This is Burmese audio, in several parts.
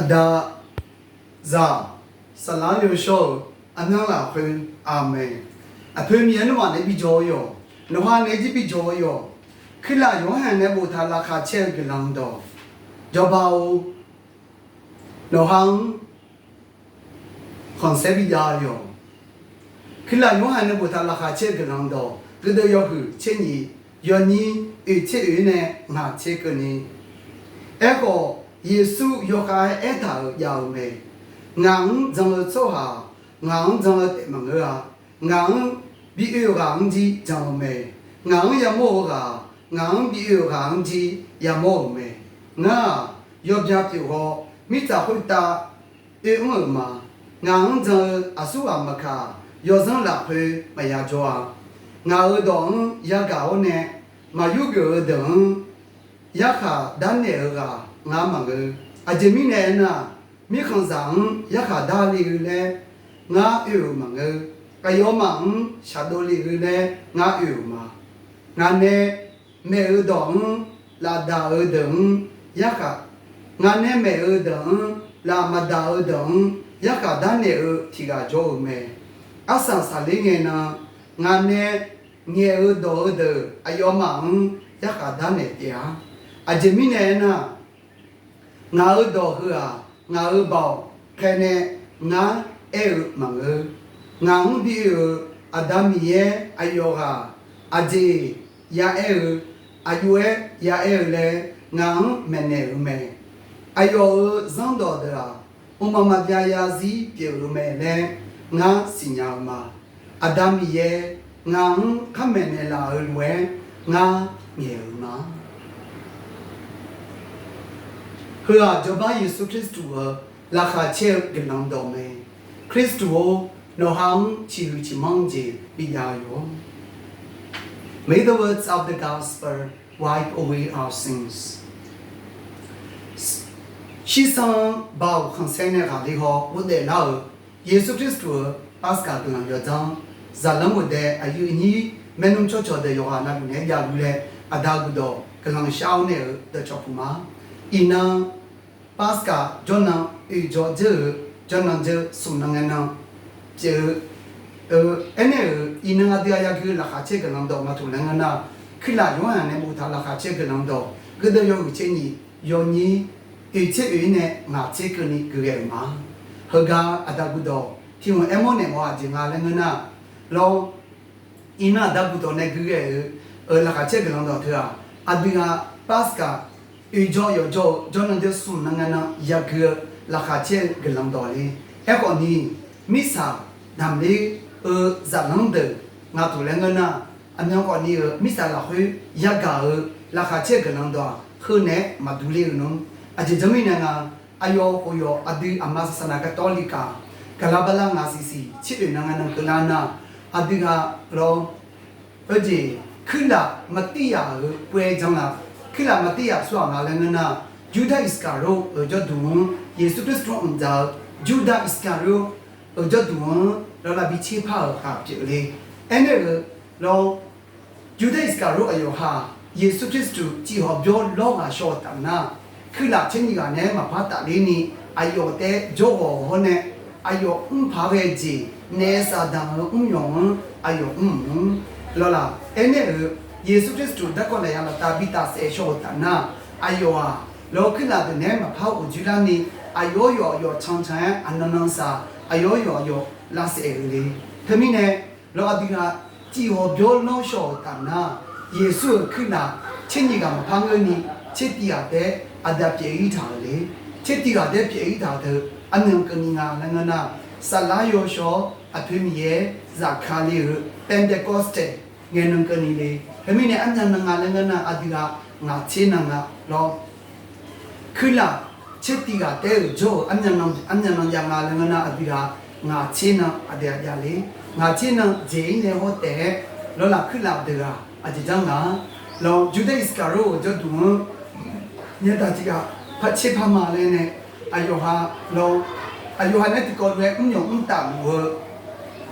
အဒါဇာဆလာလျောရှောအနလာခွင်အာမင်အဖေမြန်နမနေပြီးကြောယောနဟာနေကြည့်ပြီးကြောယောခိလာယောဟန်နဲ့ဘူသာလာခါချဲကလန်တော့ဂျောဘာဦးလောဟန်ခွန်ဆေဘီယာယောခိလာယောဟန်နဲ့ဘူသာလာခါချဲကလန်တော့သူတို့ယောခုချင်းကြီးယောနီအချစ်ရင်းနဲ့ငါချစ်ကနေအဲ့ကော ယေစုယောဂိုင်းအဲ့တာရောက်မယ် ngang zang le cho ha ngang zang le te mang ga ngang bi yu gang ji zang me ngang ya mo ga ngang bi yu gang ji ya mo me nga yo bya pi ho mi ta hu ta e ng ma ngang zang a su a ma kha yo zang la phe ma ya jo a nga u dong ya ga o ne ma yu ge dong ya kha dan ne ga nga ma ge a je mi ne na မိခန်းဆောင်ရခဒါလီလေငါအူမငယ်ကယောမန်ရှာဒိုလီလေငါအူမငါနေမေဥဒေါံလာဒါဥဒံရခငါနေမေဥဒံလာမဒါဥဒံရခဒါနေဥတီကဂျိုမေအဆန်ဆာလင်းငေနာငါနေငေဥဒေါဥဒအယောမန်ရခဒါနေပြာအဂျမီနေနာ ငါတို့တော်ဟူဟာငါတို့ပေါ့ခဲနဲ့ငါအဲ့မငါငါဟုဒီအဒမ်ရဲ့အယောဟာအဂျေယာအဲ့အယွဲယာအဲ့လေငါဟုမနေရမဲအယောဇန်တော်တရာဥမမပြရာစီပြေရမဲလေငါစညာမှာအဒမ်ရဲ့ငါဟုခမဲနေလာရွယ်ငါမြေမှာ Huajoba Yesu Kristuwa lakhache gnamdome. Kristuwo noham chiluchi mangje bidayo. May the words of the gospel wipe away our sins. She sang bao khansene ga li ho wode lao Yesu Kristuwa paska gnan yo jang zalam wode ayu ni menum cho cho de yo na ne ya lu le adagu do gnan shaw ne de cho pu ma တဲ့အယူညီမနုံချောချောတဲ့ယောဟာနာလူနဲ့ကြာလူလေအဒါဂုတော့ကလံရှောင်းနဲ့တဲ့ချောပူမှာ ina paska jona e jo je jona je sunanga na je e ene ina ga dia ya ge la kha che ga nang do ma tu langa na khila yo han ne mu tha la kha che ga nang do ge de yo che ni yo ni e che e ne nga che ge ni ge ge ma ha ga ada gu do ti mo emo ne mo a je nga le na lo ina da gu do ne ge ge e la kha che ga nang do thia adiga paska အကြောရောကြောဂျွန်တဲ့ဆုနငနာယဂလာခချေဂလမ်တော်လီအကောနီမိစာဒမ်လီအဇာလမ်ဒငါတူလငနာအမြောက်ကောနီမိစာလာခွေယဂါလာခချေဂလမ်တော်ခုနဲ့မဒူလီနုံအဂျဂျမီနငါအယောကိုယောအဒီအမဆစနာကတော်လီကာကလာဘလာငါစီစီချစ်နငနာကလာနာအဒီကရောအဂျီခိလာမတိယာ ပွဲကြောင့်လားခိလာမတိယဆွာငါလည်းငနာဂျူဒာအစ္စကာရိုဂျဒူယေရှုခရစ်တော်အန်ဇာဂျူဒာအစ္စကာရိုဂျဒူလောလာဘီချီဖာခါပြေလေအဲ့နဲ့လောဂျူဒာအစ္စကာရိုအယောဟာယေ ရှုခရစ်တုကြည်ဟောပြောလောကရှောတနာခိလာချင်းကြီးကနေမှာဖတ်တာလေးနီအယောတဲ့ဂျိုဟောဟောနဲ့အယောအင်းဖာဝဲကြီးနေစာဒံအင်းယောအယောအင်းလောလာအဲ့နဲ့ယေရှုခရစ်တုတက်ကောလည်းရမှာတာပိတာဆေရှောတနာအယောဟာလောကိလာတဲ့နေမှာဖောက်ကိုဂျူလာနီအယောယောယောချောင်းချန်အနနန်စာအယောယောယောလာစေလေခမင်းနဲ့လောအဒီ ငယ်နံကနေလေဟမိနေအန်ဇန်ငါလငနာအဒီရာငါချေနငါလောခိလာချက်တီကတဲဂျိုအန်ဇန်နံအန်ဇန်နံယာငါလငနာအဒီရာငါချေနအဒီရာရလေငါချေနဂျေင်းနေဟောတဲလောလာခိလာဒီရာအဒီဂျန်ငါလောဂျူဒိတ်စကာရိုဂျောဒူညတာကြီးကဖတ်ချစ်ဖမလဲနဲ့အယောဟာလောအယောဟာနဲ့ဒီကောရဲဥညုံဥတာဘူး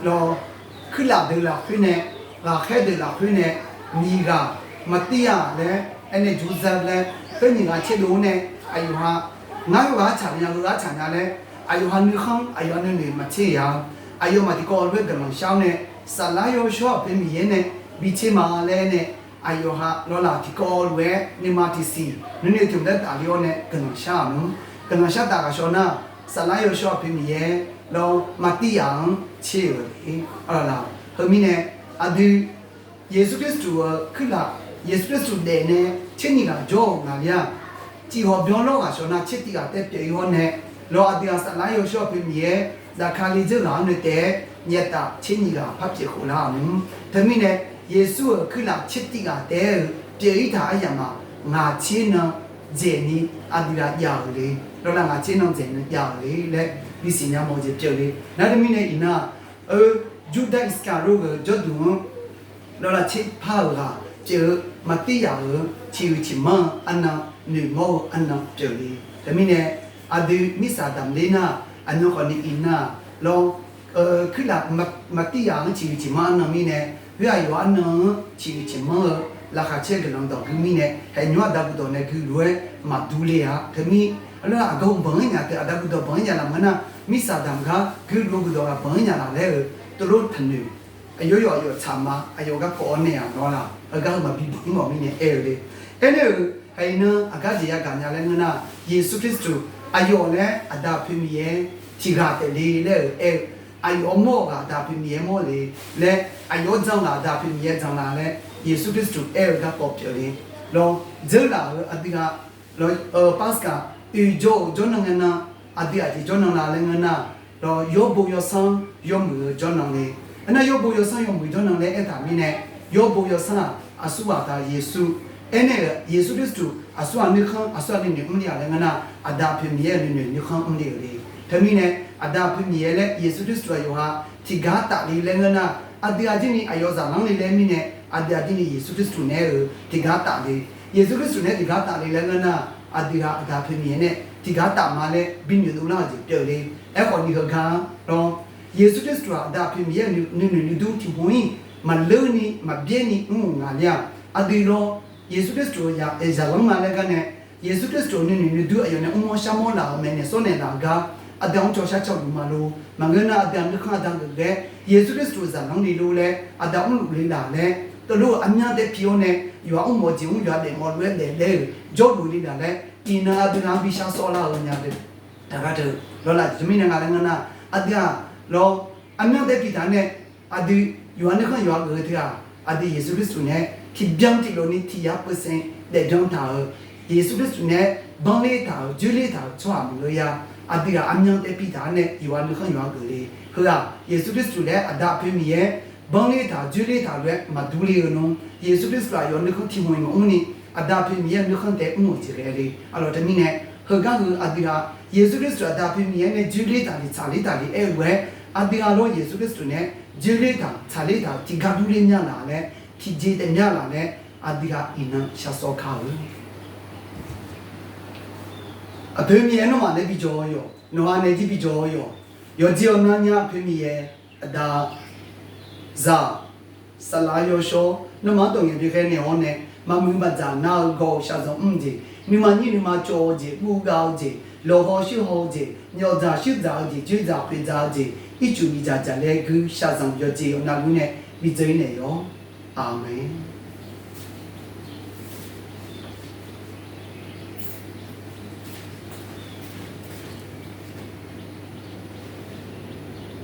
လောခိလာဒီရာခိနေ လာခဲဒေလာခိနေမိကမတိရလဲအဲ့နဲ့ဂျူဇပ်လဲပြညင်ကချစ်လို့နဲ့အယူဟာငါယောကချာညာယောကချာညာလဲအယောဟန်နခမ်အယောနနေမချေယအယောမတီကောဝဲကလန်ရှောင်းနဲ့ဆလာယောရှောပင်မီရဲ့နဲ့ဘီချေမာလဲနဲ့အယောဟာလောလာတီကောဝဲနေမာတီစီနနေတုံတဲ့အာလျောနဲ့ကလန်ရှာနုကလန်ရှာတာကရှောနာဆလာယောရှောပင်မီရဲ့လောမတီယံချေဝေအလာဟမီနဲ့ အဒီယေရှုခရစ်တုခလာယေရှုခရစ်တုတဲ့နဲ့ချင်းညီကဂျောငါရကြည်ဟောပြောတော့ကရှောနာချစ်တီကတဲ့ပြေရောနဲ့လောအတီယာဆလာယောရှောပင်မီရဲ့ဇာခါလီကျလာနေတဲ့ညက်တာချင်းညီကဖတ်ပြေခိုလာနုဓမီနဲ့ယေရှုခလာချစ်တီကတဲ့ပြေတာအရာမှာငါချင်းနဂျေနီအဒီရာယာလေလောလာငါချင်းနဂျေနီယာလေလေဒီစညာမောကြီးပြေလေနာ ယူဒအိစကာရုကဂျောဒူလောလာချိဖာလာကျေမတိယဝချီဝချီမအနာနေမောအနာပြေလီဒါမင်းရဲ့အဒီမိစာဒမ်လေနာအနုခနီအီနာလောခလမတိယငချီဝချီမအနာမင်းရဲ့ရွာရွာနာချီဝချီမလာခချေကလောင်တော့ဂူမီနဲ့ဟဲညွတ်တပ်တော့နဲ့ဂူလွဲမဒူးလေးဟာခမီအလားအကုန်ဘန်းညာတဲ့အတပ်တော့ဘန်းညာလာမနာမိစာဒမ်ကဂူလုံးကတော့ဘန်းညာလာလဲ 들어 탄네 아요요 아요 참마 아요가 거네야 너라 아가 막 비비모 미네 에르데 에네 하이나 아가지야 가냐레 누나 예수 그리스도 아요네 아다 피미에 티가테 리레 에 아요 모가 다 피미에 모레 레 아요 장라 다 피미에 장라 레 예수 그리스도 에르가 뽑혀리 로 절라 아디가 로 파스카 이 조, 조 능나 아디 아디 조 능나 랭나 တော့ယောဘုယောဆောင်ယောမူကြောနောင်းလေအဲ့နဲ့ယောဘုယောဆောင်ယောမူကြောနောင်းလေအဲ့ဒါမင်းနဲ့ယောဘုယောဆောင်အဆူပါတာယေရှုအဲ့နဲ့ယေရှုခရစ်တုအဆူအနေခံအဆူအနေနဲ့ဦးနေရလည်းငနာအဒါဖင်မြဲနေနေခံဦးနေလေတမင်းနဲ့အဒါဖင်မြဲလေယေရှုခရစ်တုယောဟာတိဂါတာလေလည်းငနာအတရားချင်းအယောဇာလောင်းလေလည်းမင်းနဲ့အတရားချင်းယေရှုခရစ်တုနဲ့တိဂါတာလေယေရှုခရစ်တုနဲ့တိဂါတာလေလည်းငနာအတရားအဒါဖင်မြဲနဲ့ ဘင်းမြူလူလာကြီးပြောလေအဲ့ခေါ်ဒီခါတော့ယေရှုခရစ်တော်အဒါဖေမြင်နုနုနုဒူတီဘွင်းမလုံနီမပြင်းနီဥငါလျာအဒီရောယေရှုခရစ်တော်ရာအဇာလမ်မလဲကနေယေရှုခရစ်တော်နုနုနုဒူအယောနဲ့ဥမောရှာမောလာမဲနဲ့စောနေတာကအတောင်ကျော်ရှာချောက်လူမလို့မငနာအတန်ဒခါတန်တဲ့ယေရှုခရစ်တော်ဇာလောင်းဒီလိုလဲအတောင်လူလေးလာလဲ တို့လို့အများတဲ့ပြောနဲ့ရွာအုံမောကျင်းရွာတဲ့မော်လွဲတဲ့လေဂျော့လူလေးလာလဲဒီနာအဒနာဘီရှာဆောလာညာတဲ့ဒါကတော့လောလာဂျမီနငါလည်းငနာအတယာလောအများတဲ့ပြည်သားနဲ့အဒီရွာနေခရွာကတဲ့အဒီယေရှုခရစ်သူနဲ့ဒီဗျံတီလိုနီတီယာပစင်တဲ့ဂျွန်တာယေရှုခရစ်သူနဲ့ဘန်လေးတာဂျူလေးတာချွာမလို့ရအဒီကအများတဲ့ပြည်သားနဲ့ရွာနေခရွာကလေးခရယေရှုခရစ်သူနဲ့အဒါဖေမီရဲ့ဘန်လေးတာဂျူလေးတာလွဲမဒူလီယနုံယေရှုခရစ်သူရောနေခတီမွေငုံနီအဒါဖိမြဲနှခန့်တဲ့အမှုကြီးလေအဲ့တော့တမီးနဲ့ဟကဟအဒီဟာယေရှု ခရစ်တော်အဒါဖိမြဲနဲ့ဂျူလီတာလေးခြာလေးတာလေးအဲ့ဝဲအဒီဟာလို့ယေရှုခရစ်တော်နဲ့ဂျူလီတာခြာလေးတာဒီကဘူးလေးညလာလဲဒီဂျေတညလာလဲအဒီဟာအင်းရှာစောခါဘူးအဖေမြဲနော်မလည်းပြီးကြောရောနော်အနေကြည့်ပြီးကြောရောယောဂျီယောနာညာဖေမြဲအဒါ ဇာဆလာယောရှောနမတုံရင်ပြခဲနေဟောနဲ့မမင်းမဇာနာကိုရှာဆုံးအင်းကြီးမိမညိမိမကြောကြီးပူကောင်းကြီးလောဟောရှိဟောကြီးညောဇာရှိဇာကြီးကျွေးဇာဖိဇာကြီးဣချူမိဇာကြလဲကူရှာဆုံးပြောကြီးနာလူနဲ့ပြီးသိနေရောအာမင်